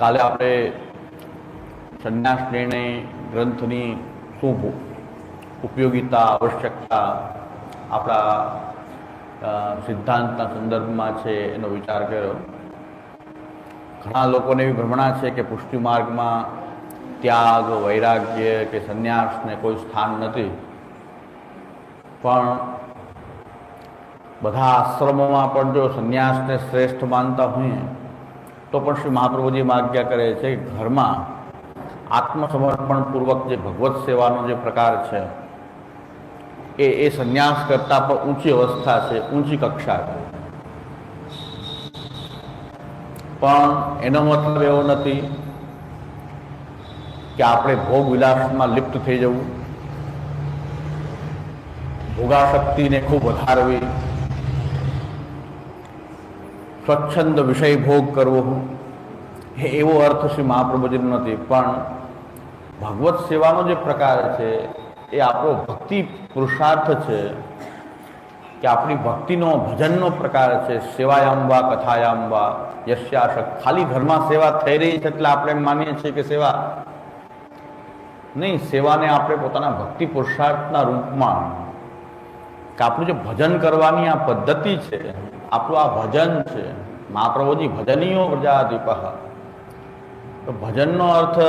કાલે આપણે સંન્યાસ નિર્ણય ગ્રંથની શું ઉપયોગિતા, આવશ્યકતા આપણા સિદ્ધાંતના સંદર્ભમાં છે એનો વિચાર કર્યો. ઘણા લોકોને એવી ભ્રમણા છે કે પુષ્ટિ માર્ગમાં ત્યાગ, વૈરાગ્ય કે સંન્યાસને કોઈ સ્થાન નથી. પણ બધા આશ્રમોમાં પણ જો સંન્યાસને શ્રેષ્ઠ માનતા હોઈએ તો પણ શ્રી મહાપ્રભુજી આજ્ઞા કરે છે ઘરમાં આત્મસમર્પણપૂર્વક જે ભગવત સેવાનો જે પ્રકાર છે, એ એ સંન્યાસ કરતાં પણ ઊંચી અવસ્થા છે, ઊંચી કક્ષા છે. પણ એનો મતલબ એવો નથી કે આપણે ભોગ વિલાસમાં લિપ્ત થઈ જવું. ભોગાશક્તિને ખૂબ વધારવી. સ્વચ્છંદ વિષય ભોગ કરવો. એ એવો અર્થ શ્રી મહાપ્રભુજીનો નથી. પણ ભગવત સેવાનો જે પ્રકાર છે, એ આપણો ભક્તિ પુરુષાર્થ છે કે આપણી ભક્તિનો, ભજનનો પ્રકાર છે. સેવાયામ વા કથાયામ વા યશ્યાશક. ખાલી ઘરમાં સેવા થઈ રહી છે એટલે આપણે એમ માનીએ છીએ કે સેવા નહીં, સેવાને આપણે પોતાના ભક્તિ પુરુષાર્થના રૂપમાં કે આપણું જે ભજન કરવાની આ પદ્ધતિ છે આપણું આ ભજન છે મહાપ્રભુજી ભજનીયો પ્રજાધિપ તો ભજનનો અર્થ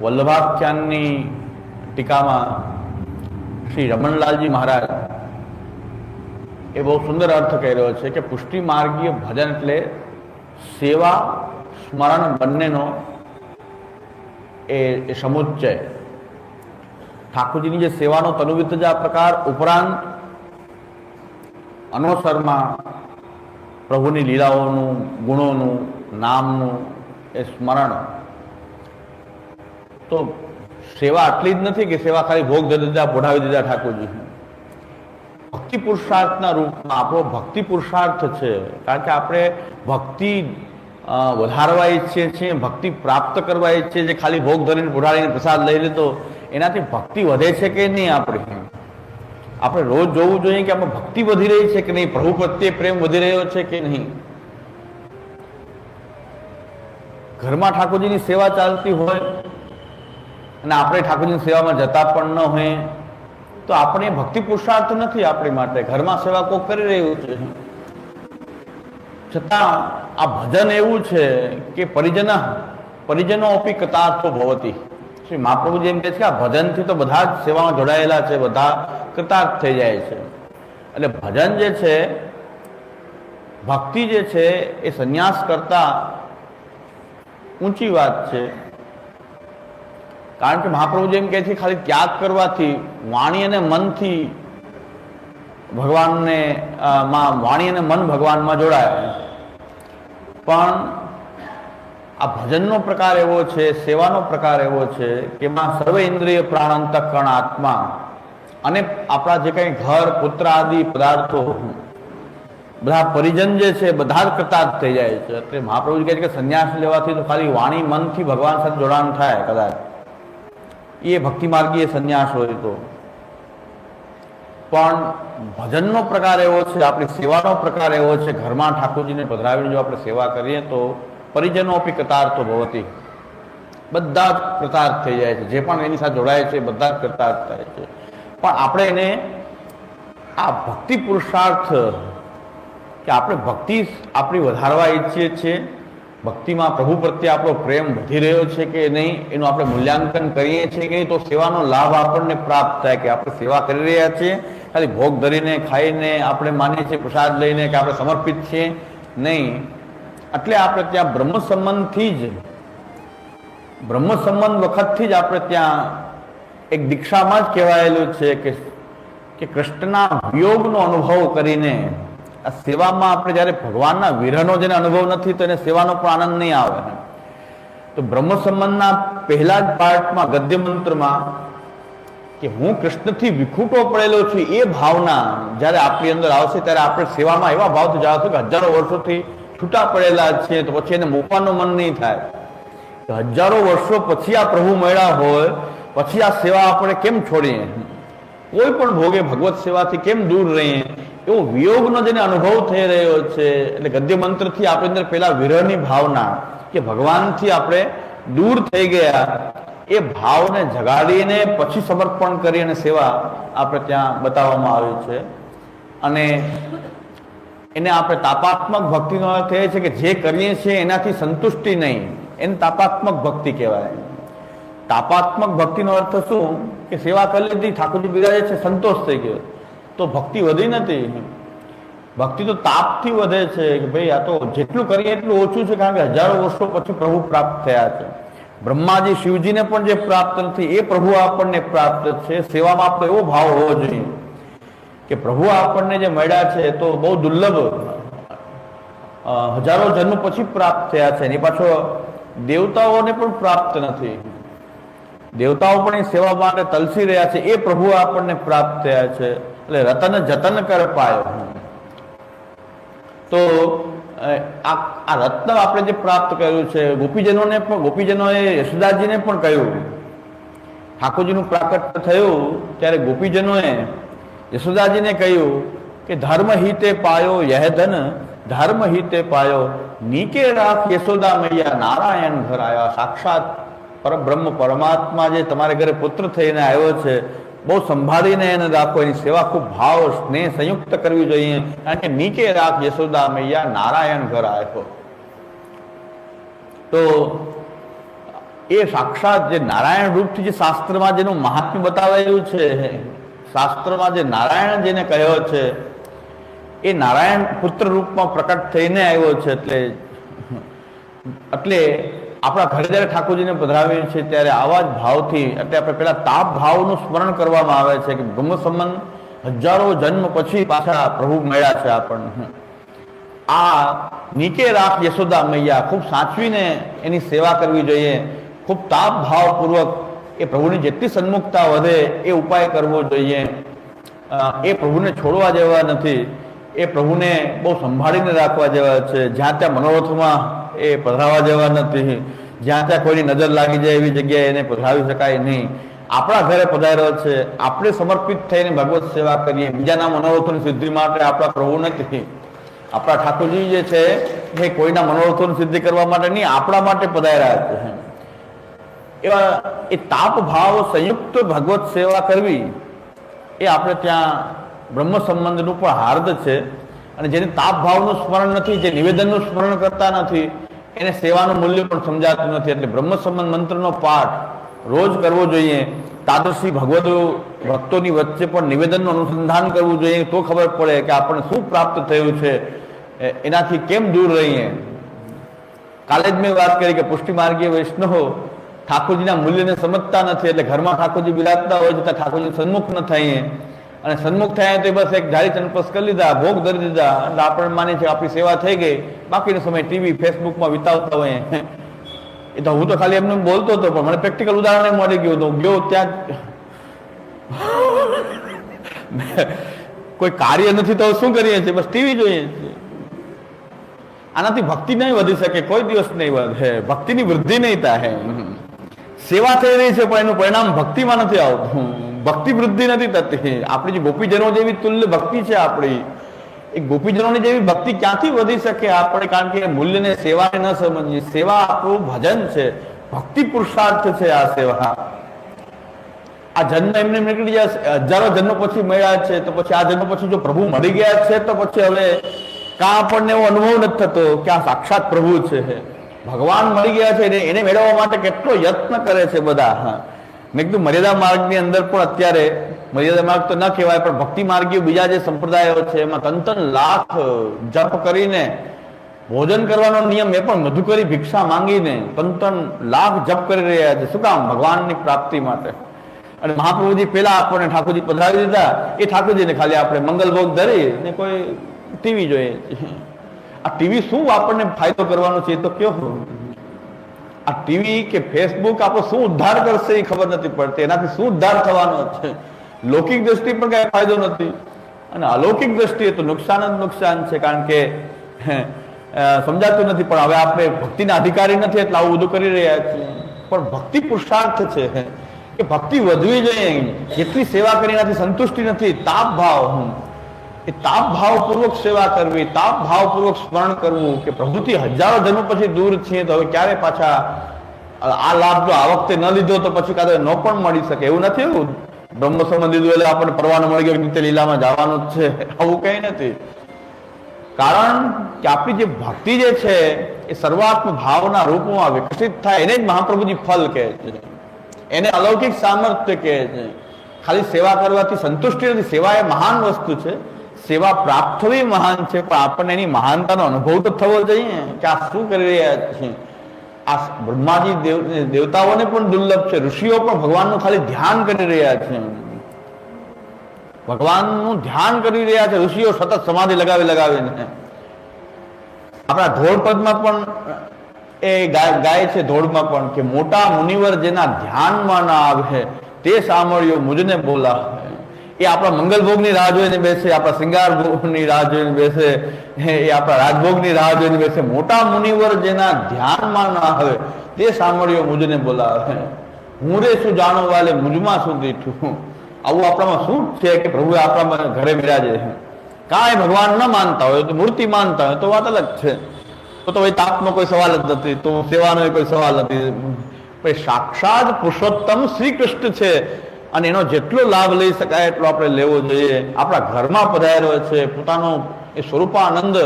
વલ્લભાખ્યાનની ટીકામાં શ્રી રમણલાલજી મહારાજ એ બહુ સુંદર અર્થ કહી રહ્યો છે કે પુષ્ટિ માર્ગીય ભજન એટલે સેવા, સ્મરણ બંનેનો એ સમુચ્ચય. ઠાકોરજીની જે સેવાનો તનુવિતજા પ્રકાર ઉપરાંત અનોસરમાં પ્રભુની લીલાઓનું, ગુણોનું, નામનું એ સ્મરણ. તો સેવા આટલી જ નથી કે સેવા ખાલી ભોગ દીધા બોઢાવી દીધા ઠાકોરજી. ભક્તિ પુરુષાર્થના રૂપમાં આપણો ભક્તિ પુરુષાર્થ છે. કારણ કે આપણે ભક્તિ વધારવા ઈચ્છીએ છીએ, ભક્તિ પ્રાપ્ત કરવા ઈચ્છીએ છીએ, ખાલી ભોગ ધરીને બોઢાડીને પ્રસાદ લઈ લીધો એનાથી ભક્તિ વધે છે કે નહીં આપણી? આપણે રોજ જોવું જોઈએ કે આપણે ભક્તિ વધી રહી છે કે નહીં? પ્રભુ પ્રત્યે પ્રેમ વધી રહ્યો છે કે નહીં? ઘરમાં ઠાકોરજીની સેવા ચાલતી હોય અને આપણે ઠાકોરજીની સેવામાં જતા પણ ન હોય, તો આપણે ભક્તિ પુરુષાર્થ નથી આપણી માટે. ઘરમાં સેવા કોઈ કરી રહ્યું છે. છતાં આ ભજન એવું છે કે પરિજન પરિજનો અપી કતાર્થો ભવતી. શ્રી મહાપ્રભુ જેમ કહે છે કે આ ભજનથી તો બધા જ સેવામાં જોડાયેલા છે, બધા કૃતાર્થ થઈ જાય છે. એટલે ભજન જે છે, ભક્તિ જે છે, એ સંન્યાસ કરતા ઊંચી વાત છે. કારણ કે મહાપ્રભુ જેમ કહે છે ખાલી ત્યાગ કરવાથી વાણી અને મનથી ભગવાનને માં, વાણી અને મન ભગવાનમાં જોડાય. પણ આ ભજનનો પ્રકાર એવો છે, સેવાનો પ્રકાર એવો છે કે એમાં સર્વ ઇન્દ્રિય પ્રાણ કણ આત્મા. અને આપણા જે કંઈ ઘર, પુત્ર આદિ પદાર્થો બધા પરિજન જે છે, બધા જ કૃતાર્થ થઈ જાય છે. એટલે મહાપ્રભુજી કહે છે કે સંન્યાસ લેવાથી તો ખાલી વાણી મનથી ભગવાન સાથે જોડાણ થાય કદાચ. એ ભક્તિ માર્ગીય સંન્યાસ હોય તો. પણ ભજનનો પ્રકાર એવો છે, આપણી સેવાનો પ્રકાર એવો છે, ઘરમાં ઠાકોરજીને પધરાવીને જો આપણે સેવા કરીએ તો પરિજનો અપી કતાર્થો ભવતી. બધા જ કૃતાર્થ થઈ જાય છે. જે પણ એની સાથે જોડાય છે, બધા જ કૃતાર્થ થાય છે. પણ આપણે એને આ ભક્તિ પુરુષાર્થ કે આપણે ભક્તિ આપણી વધારવા ઈચ્છીએ છીએ, ભક્તિમાં પ્રભુ પ્રત્યે આપણો પ્રેમ વધી રહ્યો છે કે નહીં, એનું આપણે મૂલ્યાંકન કરીએ છીએ કે નહીં, તો સેવાનો લાભ આપણને પ્રાપ્ત થાય કે આપણે સેવા કરી રહ્યા છીએ. ખાલી ભોગ ધરીને, ખાઈને આપણે માનીએ છીએ, પ્રસાદ લઈને કે આપણે સમર્પિત છીએ. નહીં. એટલે આપણે ત્યાં બ્રહ્મ સંબંધથી જ બ્રહ્મ સંબંધ વખતથી જ આપણે ત્યાં એક દીક્ષામાં જ કહેવાયેલું છે કે કે કૃષ્ણના વિયોગનો અનુભવ કરીને આ સેવામાં આપણે જ્યારે ભગવાનના વિરહનો જેને અનુભવ નથી, તો એને સેવાનો પણ આનંદ નહીં આવે. તો બ્રહ્મ સંબંધના પહેલા જ પાર્ટમાં ગદ્ય મંત્રમાં કે હું કૃષ્ણથી વિખૂટો પડેલો છું એ ભાવના જ્યારે આપણી અંદર આવશે, ત્યારે આપણે સેવામાં એવા ભાવ ભાવથી છો કે હજારો વર્ષોથી છૂટા પડેલા છે, તો પછી એને મૂકવાનું મન નહીં થાય. હજારો વર્ષો પછી આ પ્રભુ મળ્યા હોય, પછી આ સેવા આપણે કેમ છોડીએ? કોઈ પણ ભોગે ભગવત સેવાથી કેમ દૂર રહીએ? એવો વિયોગનો જેને અનુભવ થઈ રહ્યો છે. એટલે ગદ્ય મંત્રથી આપણી અંદર પેલા વિરહની ભાવના કે ભગવાનથી આપણે દૂર થઈ ગયા, એ ભાવને જગાડીને પછી સમર્પણ કરી અને સેવા આપણે ત્યાં બતાવવામાં આવ્યું છે. અને એને આપણે તાપાત્મક ભક્તિનો અર્થ એ છે કે જે કરીએ છીએ એનાથી સંતુષ્ટિ નહીં. એને તાપાત્મક ભક્તિ કહેવાય. તાપાત્મક ભક્તિનો અર્થ શું? કે સેવા કરી લીધી, ઠાકોરજી બિરાજે છે, સંતોષ થઈ ગયો. તો ભક્તિ વધી નથી. ભક્તિ તો તાપથી વધે છે કે ભાઈ આ તો જેટલું કરીએ એટલું ઓછું છે, કારણ કે હજારો વર્ષો પછી પ્રભુ પ્રાપ્ત થયા છે. બ્રહ્માજી શિવજીને પણ જે પ્રાપ્ત નથી, એ પ્રભુ આપણને પ્રાપ્ત છે. સેવામાં આપણો એવો ભાવ હોવો જોઈએ. કે પ્રભુ આપણને જે મળ્યા છે તો બહુ દુર્લભ હજારો જન્મ પછી પ્રાપ્ત થયા છે. એની પાછો દેવતાઓને પણ પ્રાપ્ત નથી. દેવતાઓ પણ એ સેવા માટે તલસી રહ્યા છે. એ પ્રભુ આપણને પ્રાપ્ત થયા છે. એટલે રતન જતન કર પાયો. તો આ રત્ન આપણે જે પ્રાપ્ત કર્યું છે, ગોપીજનોને પણ, ગોપીજનોએ યશોદાજીને પણ કહ્યું. ઠાકોરજીનું પ્રાકટ્ય થયું, ત્યારે ગોપીજનોએ યશોદાજીને કહ્યું કે ધર્મ હિતે પાયો યહ ધન ધર્મ હિતે પાયો નીકે રાખ યશોદા મૈયા, નારાયણ ઘર આવ્યા સાક્ષાત પરબ્રહ્મ પરમાત્મા જે તમારે ઘરે પુત્ર થઈને આવ્યો છે, બહુ સંભાળીને એને રાખો, એની સેવા ખૂબ ભાવ, સ્નેહ સંયુક્ત કરવી જોઈએ કે નીકે રાખ યશોદા મૈયા, નારાયણ ઘર આવ્યો તો એ સાક્ષાત જે નારાયણ રૂપથી જે શાસ્ત્રમાં જેનું મહાત્મ્ય બતાવેલું છે શાસ્ત્રમાં જે નારાયણ જેને કહ્યો છે, એ નારાયણ પુત્ર રૂપમાં પ્રકટ થઈને આવ્યો છે એટલે એટલે આપણા ઘરે જ્યારે ઠાકોરજીને પધરાવીએ છીએ ત્યારે આવા જ ભાવથી, એટલે આપણે પેલા તાપ ભાવનું સ્મરણ કરવામાં આવે છે કે બ્રહ્મ સંબંધ હજારો જન્મ પછી પાછા પ્રભુ મળ્યા છે આપણને. આ નીચે રાખ યશોદા મૈયા ખૂબ સાચવીને એની સેવા કરવી જોઈએ. ખૂબ તાપ ભાવપૂર્વક એ પ્રભુની જેટલી સન્મુખતા વધે એ ઉપાય કરવો જોઈએ. એ પ્રભુને છોડવા જેવા નથી. એ પ્રભુને બહુ સંભાળીને રાખવા જેવા છે. જ્યાં ત્યાં મનોરથમાં એ પધરાવા જેવા નથી. જ્યાં ત્યાં કોઈની નજર લાગી જાય એવી જગ્યાએ એને પધરાવી શકાય નહીં. આપણા ઘરે પધાર્યો છે. આપણે સમર્પિત થઈને ભગવત સેવા કરીએ. બીજાના મનોરથોની સિદ્ધિ માટે આપણા પ્રભુ નથી આપણા ઠાકોરજી જે છે, એ કોઈના મનોરથોની સિદ્ધિ કરવા માટે નહીં, આપણા માટે પધાર્યા છે. એવા એ તાપ ભાવ સંયુક્ત ભગવત સેવા કરવી એ આપણે ત્યાં બ્રહ્મ સંબંધનું પણ હાર્દ છે. અને જેને તાપ ભાવનું સ્મરણ નથી, જે નિવેદનનું સ્મરણ કરતા નથી, એને સેવાનું મૂલ્ય પણ સમજાતું નથી. એટલે બ્રહ્મ સંબંધ મંત્રનો પાઠ રોજ કરવો જોઈએ. તાદર્શી ભગવત ભક્તોની વચ્ચે પણ નિવેદનનું અનુસંધાન કરવું જોઈએ. તો ખબર પડે કે આપણને શું પ્રાપ્ત થયું છે. એનાથી કેમ દૂર રહીએ? કાલે જ મેં વાત કરી કે પુષ્ટિ માર્ગીય વૈષ્ણવો ઠાકોરજીના મૂલ્યને સમજતા નથી એટલે ઘરમાં ઠાકોરજી બિરાજતા હોય છતાં ઠાકોરજી સન્મુખ ન થઈએ અને સન્મુખ થયા તો બસ એક ધારી ચંપસ કરી લીધા, ભોગ ધરી દીધા એટલે આપણે માની છે આપણી સેવા થઈ ગઈ. બાકીનો સમય ટીવી, ફેસબુકમાં વિતાવતા હોય એ. તો હું તો ખાલી એમને એમ બોલતો હતો, પણ મને પ્રેક્ટિકલ ઉદાહરણ મળી ગયું તો ગયો ત્યાં કોઈ કાર્ય નથી તો શું કરીએ છીએ? બસ ટીવી જોઈએ છીએ. આનાથી ભક્તિ નહીં વધી શકે, કોઈ દિવસ નહીં વધે ભક્તિની વૃદ્ધિ નહીં થાય. સેવા થઈ રહી છે, પણ એનું પરિણામ ભક્તિમાં નથી આવતું. ભક્તિ વૃદ્ધિ નથી થતી. આપણી જે ગોપીજનો જેવી તુલ્ય ભક્તિ છે આપણી, એ ગોપીજનોની જેવી ભક્તિ ક્યાંથી વધી શકે આપણે? કારણ કે મૂલ્યને સેવાને ન સમજીએ. સેવા આપણું ભજન છે. ભક્તિ પુરુષાર્થ છે આ સેવા. આ જન્મ એમને એમ નીકળી જાય હજારો જન્મ પછી મળ્યા છે. તો પછી આ જન્મ પછી જો પ્રભુ મળી ગયા છે, તો પછી હવે કાં આપણને એવો અનુભવ નથી થતો કે આ સાક્ષાત પ્રભુ છે. ભગવાન મળી ગયા છે એને મેળવવા માટે કેટલો યત્ન કરે છે બધા. મેં કીધું મર્યાદા માર્ગની અંદર પણ અત્યારે મર્યાદા માર્ગ તો ન કહેવાય, પણ ભક્તિ માર્ગીય બીજા જે સંપ્રદાયો છે, એમાં ત્રણ લાખ જપ કરીને ભોજન કરવાનો નિયમ એ પણ મધુકરી ભિક્ષા માંગીને ત્રણ લાખ જપ કરી રહ્યા છે. શું કામ? ભગવાનની પ્રાપ્તિ માટે. અને મહાપ્રભુજી પેલા આપણને ઠાકોરજી પધરાવી દીધા. એ ઠાકોરજીને ખાલી આપણે મંગલ ભોગ ધરી ને કોઈ ટીવી જોઈએ. આ ટીવી શું આપણને ફાયદો કરવાનો છે તો કયો આ ટીવી કે ફેસબુક આપણો શું ઉદ્ધાર કરશે એ ખબર નથી પડતી. એનાથી શું ઉદ્ધાર થવાનો છે? લૌકિક દ્રષ્ટિ પણ કઈ ફાયદો નથી. અને અલૌકિક દ્રષ્ટિએ તો નુકસાન જ નુકસાન છે, કારણ કે સમજાતું નથી, પણ હવે આપણે ભક્તિના અધિકારી નથી એટલે આવું બધું કરી રહ્યા છીએ. પણ ભક્તિ પુરુષાર્થ છે કે ભક્તિ વધવી જોઈએ. જેટલી સેવા કરી એનાથી સંતુષ્ટિ નથી. તાપ ભાવ હું. એ તાપ ભાવપૂર્વક સેવા કરવી, તાપ ભાવપૂર્વક સ્મરણ કરવું કે પ્રભુથી હજારો જન્મ પછી દૂર છીએ તો હવે ક્યારે પાછા આ લાભ જો આ વખતે ન લીધો તો પછી કાં ન પણ મળી શકે. એવું નથી એવું? બ્રહ્મ સંબંધ લીધું એટલે આપણને પરવાનો મળી ગયો નિત્ય લીલામાં જવાનું જ છે. આવું કઈ નથી. કારણ કે આપણી જે ભક્તિ જે છે એ સર્વાત્મ ભાવના રૂપમાં વિકસિત થાય. એને જ મહાપ્રભુજી ફલ કહે છે. એને અલૌકિક સામર્થ્ય કહે છે. ખાલી સેવા કરવાથી સંતુષ્ટિ નથી. સેવા એ મહાન વસ્તુ છે. સેવા પ્રાપ્ત થવી મહાન છે, પણ આપણને એની મહાનતાનો અનુભવ તો થવો જોઈએ. કે આ શું કરી રહ્યા છે? આ બ્રહ્માજી દેવ, દેવતાઓને પણ દુર્લભ છે, ઋષિઓ પણ ભગવાનનું ખાલી ધ્યાન કરી રહ્યા છે. ભગવાનનું ધ્યાન કરી રહ્યા છે, ઋષિઓ સતત સમાધિ લગાવી લગાવીને. આપણા ધોળપદમાં પણ એ ગાય ગાય છે ધોળમાં પણ કે મોટા મુનિવર જેના ધ્યાનમાં ના આવે, તે સાંભળ્યો, મુજને બોલા. એ આપણા મંગલભોગની રાહ જોઈને બેસે, આપણા શિંગાર ભોગની રાહ જોઈને બેસે એ આપણા રાજભોગની રાહ જોઈને બેસે. મોટા મુનિવર જેના ધ્યાનમાં ના આવે તે સાંભળ્યો મુજને બોલાવે. હું રે શું જાણો વાલે, મુજમાં શું દીઠું? આવું આપણામાં શું છે કે પ્રભુએ આપણા ઘરે બિરાજે છે? કાંઈ ભગવાન ન માનતા હોય, તો મૂર્તિ માનતા હોય, તો વાત અલગ છે. તો તો ભાઈ તાપનો કોઈ સવાલ જ નથી, તો સેવાનો કોઈ સવાલ નથી. ભાઈ સાક્ષાત પુરુષોત્તમ શ્રી કૃષ્ણ છે. અને એનો જેટલો લાભ લઈ શકાય એટલો આપણે લેવો જોઈએ. આપણા ઘરમાં પધાર્યો છે, પોતાનો એ સ્વરૂપાનંદ,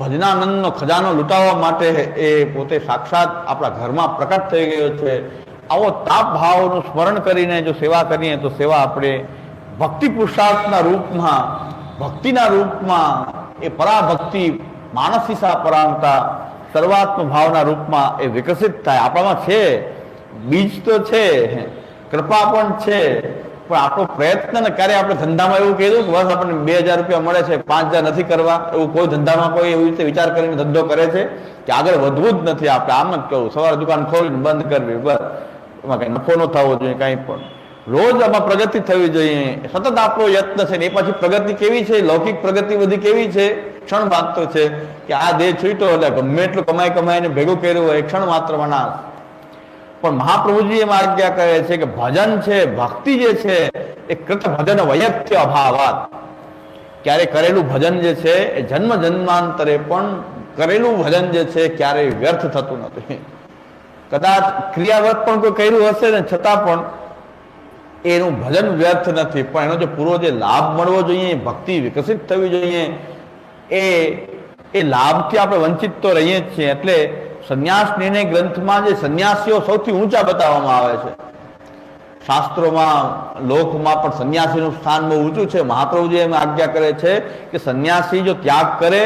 ભજનાનંદનો ખજાનો લૂંટાવવા માટે એ પોતે સાક્ષાત આપણા ઘરમાં પ્રકટ થઈ ગયો છે. આવો તાપ ભાવનું સ્મરણ કરીને જો સેવા કરીએ તો સેવા આપણે ભક્તિ પુરુષાર્થના રૂપમાં, ભક્તિના રૂપમાં, એ પરાભક્તિ માનસીસા પરાંતા સર્વાત્મ ભાવના રૂપમાં એ વિકસિત થાય. આપણામાં છે, બીજ તો છે. કૃપા પણ છે. પણ આપણો પ્રયત્ન ને ક્યારે આપણે ધંધામાં એવું કીધું કે બસ આપણને બે હજાર રૂપિયા મળે છે, પાંચ હજાર નથી કરવા, એવું કોઈ ધંધામાં કોઈ એવી રીતે વિચાર કરીને ધંધો કરે છે કે આગળ વધવું જ નથી આપણે, આમ જ કહું, સવારે દુકાન ખોલીને બંધ કરવી, બસ. એમાં કઈ નફો ન થવો જોઈએ, કઈ પણ. રોજ આમાં પ્રગતિ થવી જોઈએ. સતત આપણો યત્ન છે ને એ પછી પ્રગતિ કેવી છે? લૌકિક પ્રગતિ બધી કેવી છે? ક્ષણ માત્ર છે કે આ દેહ છૂટ્યો એટલે ગમે એટલું કમાઈ કમાઈને ભેગું કર્યું હોય, ક્ષણ માત્રમાં નાશ પણ મહાપ્રભુજી એમ આજ્ઞા કરે છે કે ભજન છે, ભક્તિ જે છે, એ કૃત ભજન વયત્ય અભાવાત. ક્યારે કરેલું ભજન જે છે, એ જન્મ જન્માંતરે પણ કરેલું ભજન જે છે, ક્યારેય વ્યર્થ થતું નથી. કદાચ ક્રિયાવ્રત પણ કોઈ કર્યું હશે ને છતાં પણ એનું ભજન વ્યર્થ નથી. પણ એનો જે પૂરો જે લાભ મળવો જોઈએ, ભક્તિ વિકસિત થવી જોઈએ, એ એ લાભથી આપણે વંચિત તો રહીએ જ છીએ. એટલે સંન્યાસ નિર્ણય ગ્રંથમાં જે સંન્યાસીઓ સૌથી ઊંચા બતાવવામાં આવે છે. શાસ્ત્રોમાં, લોકમાં પણ સંન્યાસીનું સ્થાન બહુ ઊંચું છે. મહાપ્રભુજી એમ આજ્ઞા કરે છે કે સંન્યાસી જો ત્યાગ કરે,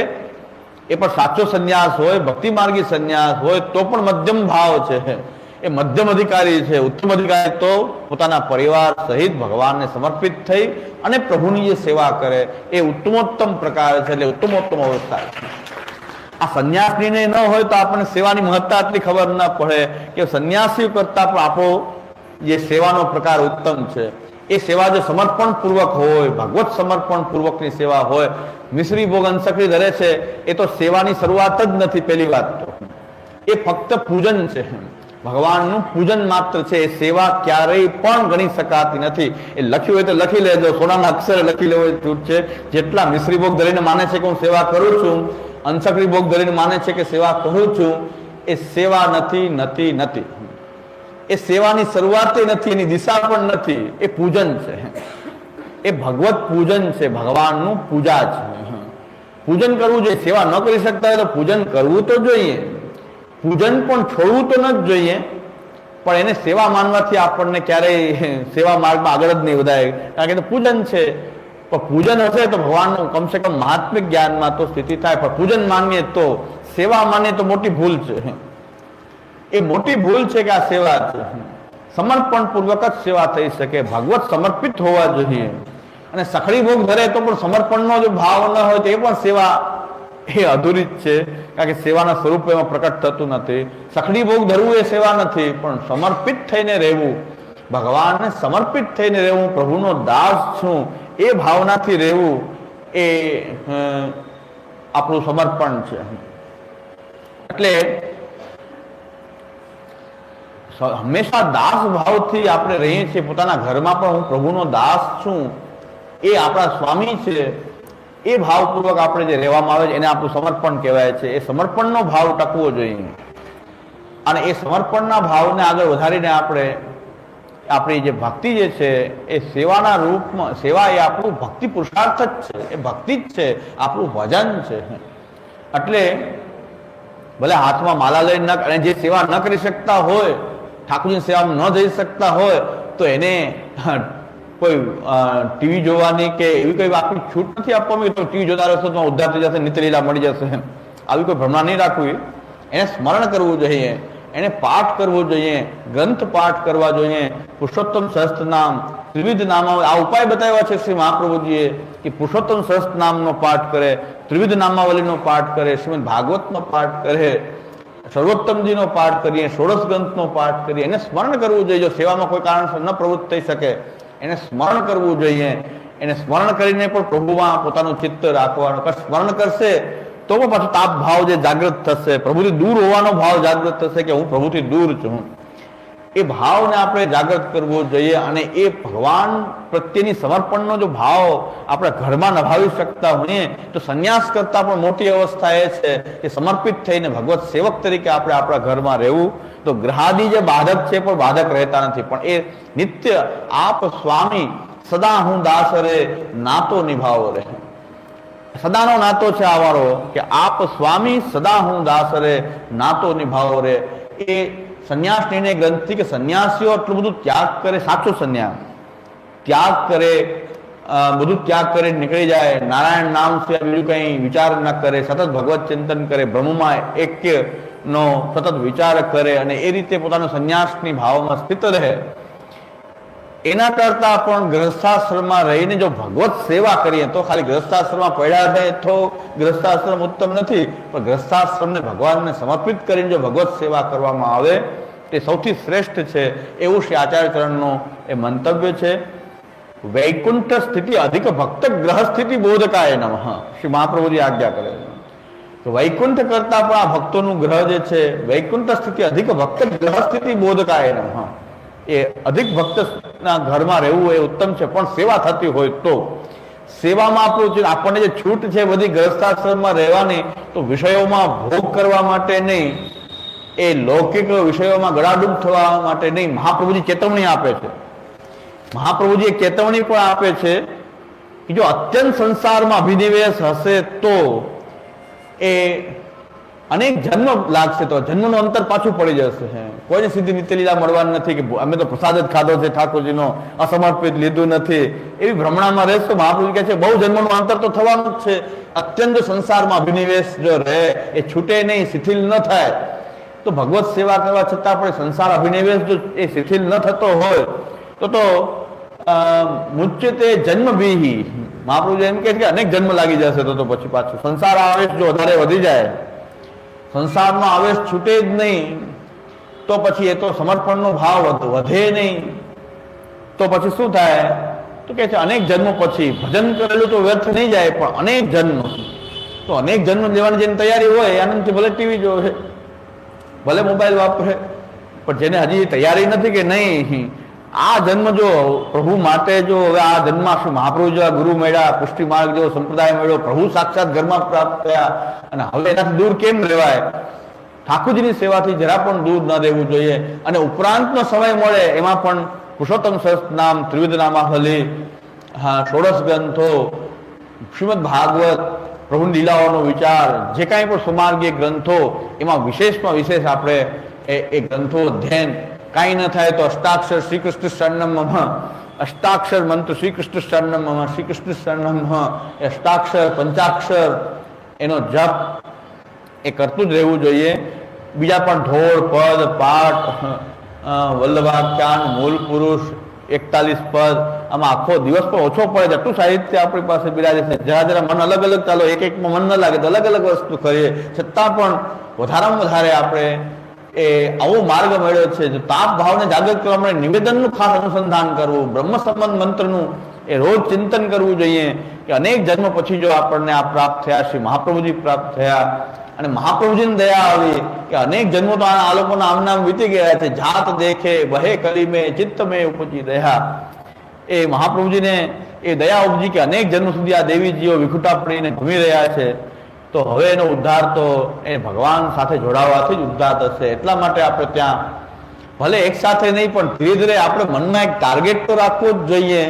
એ પણ સાચો સંન્યાસ હોય ભક્તિ માર્ગી સંન્યાસ હોય, તો પણ મધ્યમ ભાવ છે. એ મધ્યમ અધિકારી છે. ઉત્તમ અધિકારી તો પોતાના પરિવાર સહિત ભગવાનને સમર્પિત થઈ અને પ્રભુની જે સેવા કરે, એ ઉત્તમોત્તમ પ્રકાર છે, એટલે ઉત્તમોત્તમ અવસ્થા છે આ સંન્યાસ ન હોય તો આપણને સેવાની મહત્તા આટલી ખબર ન પડે કે સંન્યાસી કરતા પણ આપણો જે સેવાનો પ્રકાર ઉત્તમ છે. એ સેવા જો સમર્પણ પૂર્વક હોય, ભગવત સમર્પણ પૂર્વકની સેવા હોય, મિશ્રી ભોગ અંશકડી ધરે છે, એ તો સેવાની શરૂઆત જ નથી, પહેલી વાત તો. એ ફક્ત પૂજન છે. ભગવાનનું પૂજન માત્ર છે, એ સેવા ક્યારેય પણ ગણી શકાતી નથી. એ લખ્યું હોય તો લખી લેજો સોનાના અક્ષરે લખી લેવો છૂટ છે. જેટલા મિશ્રી ભોગ ધરીને માને છે કે હું સેવા કરું છું અંશકડી ભોગ ધરીને માને છે કે સેવા કરું છું, એ સેવા નથી નથી નથી. એ સેવાની શરૂઆત નથી, એની દિશા પણ નથી. એ પૂજન છે. એ ભગવત પૂજન છે, ભગવાનનું પૂજા છે. પૂજન કરવું જોઈએ. સેવા ન કરી શકતા હોય તો પૂજન કરવું તો જોઈએ. પૂજન પણ છોડવું તો ન જ જોઈએ. પણ એને સેવા માનવાથી આપણને ક્યારેય સેવા માર્ગમાં આગળ જ નહીં વધાય કારણ કે પૂજન છે. પણ પૂજન હશે તો ભગવાનનું કમસે કમ મહાત્મિક જ્ઞાનમાં તો સ્થિતિ થાય, પણ પૂજન માનીએ તો સેવા માનીએ તો મોટી ભૂલ છે. એ મોટી ભૂલ છે કે આ સેવા છે. સમર્પણ પૂર્વક જ સેવા થઈ શકે, ભગવત સમર્પિત હોવા જોઈએ. અને સખડી ભોગ ધરે તો પણ સમર્પણનો જો ભાવ ન હોય તો એ પણ સેવા એ અધૂરી જ છે, કારણ કે સેવાના સ્વરૂપ એમાં પ્રકટ થતું નથી. સખડી ભોગ ધરવું એ સેવા નથી, પણ સમર્પિત થઈને રહેવું. ભગવાનને સમર્પિત થઈને રહેવું, પ્રભુનો દાસ છું એ ભાવનાથી રહેવું એ આપણું સમર્પણ છે. એટલે હંમેશા દાસ ભાવથી આપણે રહીએ છીએ. પોતાના ઘરમાં પણ હું પ્રભુનો દાસ છું. એ આપણા સ્વામી છે. એ ભાવપૂર્વક આપણે જે રહેવામાં આવે છે, એને આપણું સમર્પણ કહેવાય છે. એ સમર્પણનો ભાવ ટકવો જોઈએ. અને એ સમર્પણના ભાવને આગળ વધારીને આપણે આપણી જે ભક્તિ જે છે, એ સેવાના રૂપમાં, સેવા એ આપણું ભક્તિ પુરુષાર્થ જ છે. એ ભક્તિ જ છે. આપણું ભજન છે. એટલે ભલે હાથમાં માલા લઈને ન, અને જે સેવા ન કરી શકતા હોય, ઠાકોરજીની સેવામાં ન જઈ શકતા હોય, તો એને કોઈ ટીવી જોવાની કે એવી કોઈ આપણી છૂટ નથી આપવામાં તો ટીવી જોતા રહેશો તો ઉદ્ધાર થઈ જશે, નિત્યલીલા મળી જશે. આવી કોઈ ભ્રમણા નહીં રાખવી. એને સ્મરણ કરવું જોઈએ. એને પાઠ કરવો જોઈએ, ગ્રંથ પાઠ કરવા જોઈએ, પુરુષોત્તમ સહસ્ત્ર નામ, ત્રિવિધ નામ આ ઉપાય બતાવ્યા છે શ્રી મહાપ્રભુજીએ કે પુરુષોત્તમ સહસ્ત્ર નામનો પાઠ કરે, ત્રિવિધ નામાવલીનો પાઠ કરે, શ્રીમદ ભાગવતનો પાઠ કરે, સર્વોત્તમજીનો પાઠ કરીએ, ષોડશ ગ્રંથનો પાઠ કરીએ, એને સ્મરણ કરવું જોઈએ. જો સેવામાં કોઈ કારણસર ન પ્રવૃત્ત થઈ શકે, એને સ્મરણ કરવું જોઈએ. એને સ્મરણ કરીને પણ પ્રભુમાં પોતાનું ચિત્ત રાખવાનું. સ્મરણ કરશે તો પણ પાછો તાપ ભાવ જે જાગૃત થશે, પ્રભુથી દૂર હોવાનો ભાવ જાગૃત થશે કે હું પ્રભુથી દૂર છું? એ ભાવને આપણે જાગૃત કરવો જોઈએ અને એ ભગવાન પ્રત્યેની સમર્પણનો જો ભાવ આપણે ઘરમાં નભાવી શકતા હોઈએ, તો સંન્યાસ કરતા પણ મોટી અવસ્થા એ છે કે સમર્પિત થઈને ભગવત સેવક તરીકે આપણે આપણા ઘરમાં રહેવું. તો ગ્રહાદી જે બાધક છે પણ બાધક રહેતા નથી. પણ એ નિત્ય આપ સ્વામી સદા હું દાસ રે નાતો નિભાવો રહે. સદાનો નાતો છે આવારો કે આપ સ્વામી સદા હું દાસ રે નાતો નિભાવો રે. એ સંન્યાસ નિર્ણય ગ્રંથથી કે સંન્યાસીઓ એટલું બધું ત્યાગ કરે, સાચો સંન્યાસ. ત્યાગ કરે બધું ત્યાગ કરી, નીકળી જાય. નારાયણ નામ સિવાય બીજું કંઈ વિચાર ન કરે. સતત ભગવત ચિંતન કરે, બ્રહ્મમાં એક નો સતત વિચાર કરે અને એ રીતે પોતાનો સંન્યાસની ભાવમાં સ્થિત રહે. એના કરતા પણ ગ્રસ્થાશ્રમમાં રહીને જો ભગવત સેવા કરીએ તો ખાલી ગ્રસ્થાશ્રમમાં પડ્યા રહે તો ગ્રસ્થાશ્રમ ઉત્તમ નથી. પણ ગ્રસ્થાશ્રમને ભગવાનને સમર્પિત કરીને જો ભગવત સેવા કરવામાં આવે, તે સૌથી શ્રેષ્ઠ છે એવું શ્રી આચાર્ય ચરણનું એ મંતવ્ય છે. વૈકુંઠ સ્થિતિ અધિક ભક્ત ગ્રહ સ્થિતિ બોધકાય નમ. શ્રી મહાપ્રભુજી આજ્ઞા કરે તો વૈકુંઠ કરતા પણ આ ભક્તોનું ગ્રહ જે છે, વૈકુંઠ સ્થિતિ અધિક ભક્ત ગ્રહ સ્થિતિ બોધકાય નમઃ. એ અધિક ભક્તના ઘરમાં રહેવું એ ઉત્તમ છે, પણ સેવા થતી હોય તો. સેવામાં આપણું જે આપણને જે છૂટ છે બધી ગ્રસ્તાશ્રમમાં રહેવાની, તો વિષયોમાં ભોગ કરવા માટે નહીં. એ લૌકિક વિષયોમાં ગળાડૂબ થવા માટે નહીં. મહાપ્રભુજી ચેતવણી આપે છે. મહાપ્રભુજી એ ચેતવણી પણ આપે છે કે જો અત્યંત સંસારમાં અભિનિવેશ હશે તો એ અનેક જન્મ લાગશે તો જન્મનું અંતર પાછું પડી જશે. કોઈને સીધી નિત્યલીલા મળવાની નથી કે અમે તો પ્રસાદ જ ખાધો છે, ઠાકોરજીનો અસમર્પિત લીધું નથી. એવી ભ્રમણામાં રહેશે તો મહાપુરુષ કહે છે, બહુ જન્મનું અંતર તો થવાનું જ છે. અત્યંત સંસારમાં અભિનિવેશ જો રહે, એ છૂટે નહીં, શિથિલ ન થાય. તો ભગવત સેવા કરવા છતાં પણ સંસાર અભિનિવેશ જો એ શિથિલ ન થતો હોય, તો તો મુચ્યતે જન્મ બીહી મહાપ્રભુ એમ કે અનેક જન્મ લાગી જશે તો તો પછી પાછું સંસાર આવેશ જો વધારે વધી જાય. સંસારનો આવેશ છૂટે જ નહીં. તો પછી એ તો સમર્પણનો ભાવ વધે નહીં. તો પછી શું થાય? તો કે છે, અનેક જન્મ પછી ભજન કરેલું તો વ્યર્થ નહીં જાય, પણ અનેક જન્મ. તો અનેક જન્મ લેવાની જેની તૈયારી હોય, આનંદથી ભલે ટીવી જોવે, ભલે મોબાઈલ વાપરે, પણ જેને હજી તૈયારી નથી કે નહીં આ જન્મ જો પ્રભુ માટે જો હવે આ જન્મ શું મહાપ્રભુ જેવા ગુરુ મળ્યા, પુષ્ટિ માર્ગ જેવો સંપ્રદાય મળ્યો, પ્રભુ સાક્ષાત ઘરમાં પ્રાપ્ત થયા અને હવે એનાથી દૂર કેમ રહેવાય? ઠાકુરજીની સેવાથી જરા પણ દૂર ન રહેવું જોઈએ અને ઉપરાંતનો સમય મળે એમાં પણ પુરુષોત્તમ સહસ્ત્ર નામ, ત્રિવિધ નામાહલી હા, ષોડશ ગ્રંથો, શ્રીમદ ભાગવત પ્રભુની લીલાઓનો વિચાર, જે કાંઈ પણ સુમાર્ગીય ગ્રંથો, એમાં વિશેષમાં વિશેષ આપણે એ ગ્રંથો, અધ્યયન કાંઈ ન થાય તો અષ્ટાક્ષર શ્રી કૃષ્ણ શરણમ અષ્ટાક્ષર મંત્ર શ્રી કૃષ્ણ શરણમ શ્રી કૃષ્ણ શરણમ એ અષ્ટાક્ષર, પંચાક્ષર, એનો જપ એ કરતું જ રહેવું જોઈએ. બીજા પણ ઢોળ, પદ, પાઠ વલ્લભાખ્યાન મૂળ પુરુષ, એકતાલીસ પદ. આમાં આખો દિવસ પણ ઓછો પડે છે. આટલું સાહિત્ય આપણી પાસે બિરાજે છે. જરા જરા મન અલગ અલગ ચાલો. એક એકમાં મન ન લાગે તો અલગ અલગ વસ્તુ કરીએ. છતાં પણ વધારામાં વધારે આપણે એ આવો માર્ગ મળ્યો છે. જો તાપ ભાવને જાગૃત કરવા માટે નિવેદનનું ખાસ અનુસંધાન કરવું, બ્રહ્મ સંબંધ મંત્રનું એ રોજ ચિંતન કરવું જોઈએ કે અનેક જન્મ પછી જો આપણને આ પ્રાપ્ત થયા, શ્રી મહાપ્રભુજી પ્રાપ્ત થયા અને મહાપ્રભુજીની દયા આવી કે અનેક જન્મો તો આ લોકોના આમ નામ વીતી ગયા છે. જાત દેખે, વહે કલી મેં ચિત્ત મેં ઉપજી રહ્યા એ મહાપ્રભુજીને એ દયા ઉપજી કે અનેક જન્મ સુધી આ દેવીજીઓ વિખુટા પડીને ઘૂમી રહ્યા છે. તો હવે એનો ઉદ્ધાર તો એ ભગવાન સાથે જોડાવાથી જ ઉદ્ધાર થશે. એટલા માટે આપણે ત્યાં ભલે એક સાથે નહીં, પણ ધીરે ધીરે આપણે મનમાં એક ટાર્ગેટ તો રાખવો જ જોઈએ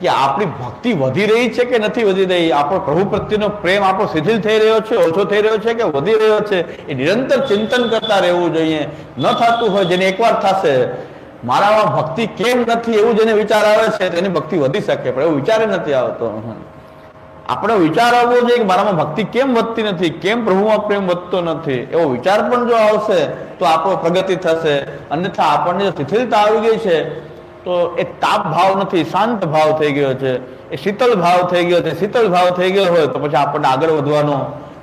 કે આપણી ભક્તિ વધી રહી છે કે નથી વધી રહી. આપણો પ્રભુ પ્રત્યેનો પ્રેમ આપણો શિથિલ થઈ રહ્યો છે, ઓછો થઈ રહ્યો છે કે વધી રહ્યો છે, એ નિરંતર ચિંતન કરતા રહેવું જોઈએ. ન થતું હોય જેને એકવાર થશે, મારામાં ભક્તિ કેમ નથી એવું જેને વિચાર આવે છે, તેની ભક્તિ વધી શકે, પણ એવું વિચારે નથી આવતો. આપણો વિચાર આવવો જોઈએ કે મારામાં ભક્તિ કેમ વધતી નથી, કેમ પ્રભુમાં પ્રેમ વધતો નથી, એવો વિચાર પણ જો આવશે તો આપણો પ્રગતિ થશે. અન્યથા આપણને શિથિલતા આવી ગઈ છે, તો એ તાપ ભાવ નથી, શાંત ભાવ થઈ ગયો છે. એ શીતલ ભાવ થઈ ગયો છે. શીતલ ભાવ થઈ ગયો હોય તો પછી આપણને આગળ વધવાનો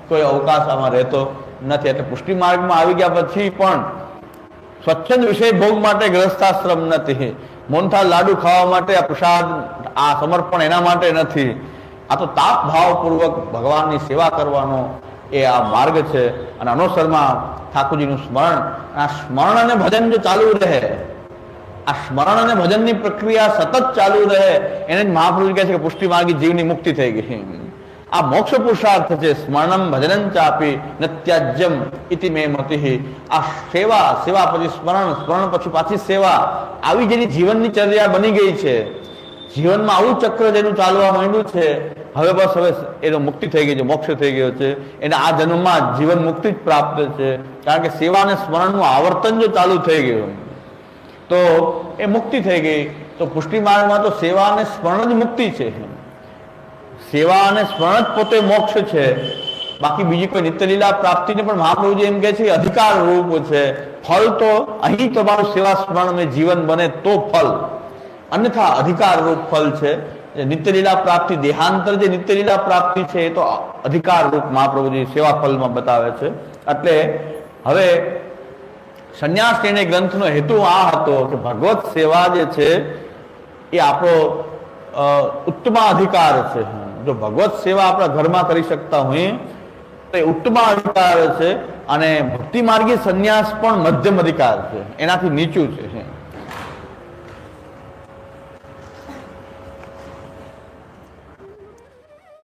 કોઈ અવકાશ આમાં રહેતો નથી. એટલે પુષ્ટિ માર્ગમાં આવી ગયા પછી પણ સ્વચ્છંદ વિષય ભોગ માટે ગ્રસ્થાશ્રમ નથી. મોનથાળ લાડુ ખાવા માટે આ પ્રસાદ, આ સમર્પણ એના માટે નથી. આ તો તાપ ભાવપૂર્વક ભગવાનની સેવા કરવાનો એ આ માર્ગ છે. અને અનુસરમાં ઠાકોરજીનું સ્મરણ, આ સ્મરણ અને ભજન જો ચાલુ રહે, આ સ્મરણ અને ભજનની પ્રક્રિયા સતત ચાલુ રહે, એને જ મહાપુરુષ કહે છે કે પુષ્ટિ માર્ગી જીવની મુક્તિ થઈ ગઈ. આ મોક્ષ પુરુષાર્થ છે. સ્મરણમ ભજનમ ચાપી નત્યાજ્યમ ઇતિ મે મતિ. આ સેવા સેવા પછી સ્મરણ સ્મરણ પછી પાછી સેવા. આવી જેની જીવનની ચર્યા બની ગઈ છે. જીવનમાં આવું ચક્ર જેનું ચાલવા માંડ્યું છે. હવે બસ હવે એનો મુક્તિ થઈ ગઈ છે, મોક્ષ થઈ ગયો છે. એને આ જન્મમાં જીવન મુક્તિ જ પ્રાપ્ત છે. કારણ કે સેવા અને સ્મરણનું આવર્તન જો ચાલુ થઈ ગયું, તો એ મુક્તિ થઈ ગઈ. તો પુષ્ટિ માર્ગમાં તો સેવા અને સ્મરણ જ મુક્તિ છે. સેવા અને સ્મરણ જ પોતે મોક્ષ છે. બાકી બીજી કોઈ નિત્યલીલા પ્રાપ્તિને પણ મહાપ્રભુજી એમ કહે છે અધિકાર રૂપ છે. ફળ તો અહીં તમારું સેવા સ્મરણ જીવન બને તો ફળ. અન્યથા અધિકારરૂપ ફલ છે. નિત્યલીલા પ્રાપ્તિ, દેહાંતર જે નિત્યલીલા પ્રાપ્તિ છે, એ તો અધિકાર રૂપ મહાપ્રભુજી સેવા ફલમાં બતાવે છે. એટલે હવે સંન્યાસ નિર્ણય ગ્રંથનો હેતુ આ હતો કે ભગવત સેવા જે છે, એ આપણો ઉત્તમા ઉત્તમાધિકાર છે. જો ભગવત સેવા આપણા ઘરમાં કરી શકતા હોઈએ તો એ ઉત્તમાધિકાર છે અને ભક્તિ માર્ગી સંન્યાસ પણ મધ્યમ અધિકાર છે. એનાથી નીચું છે.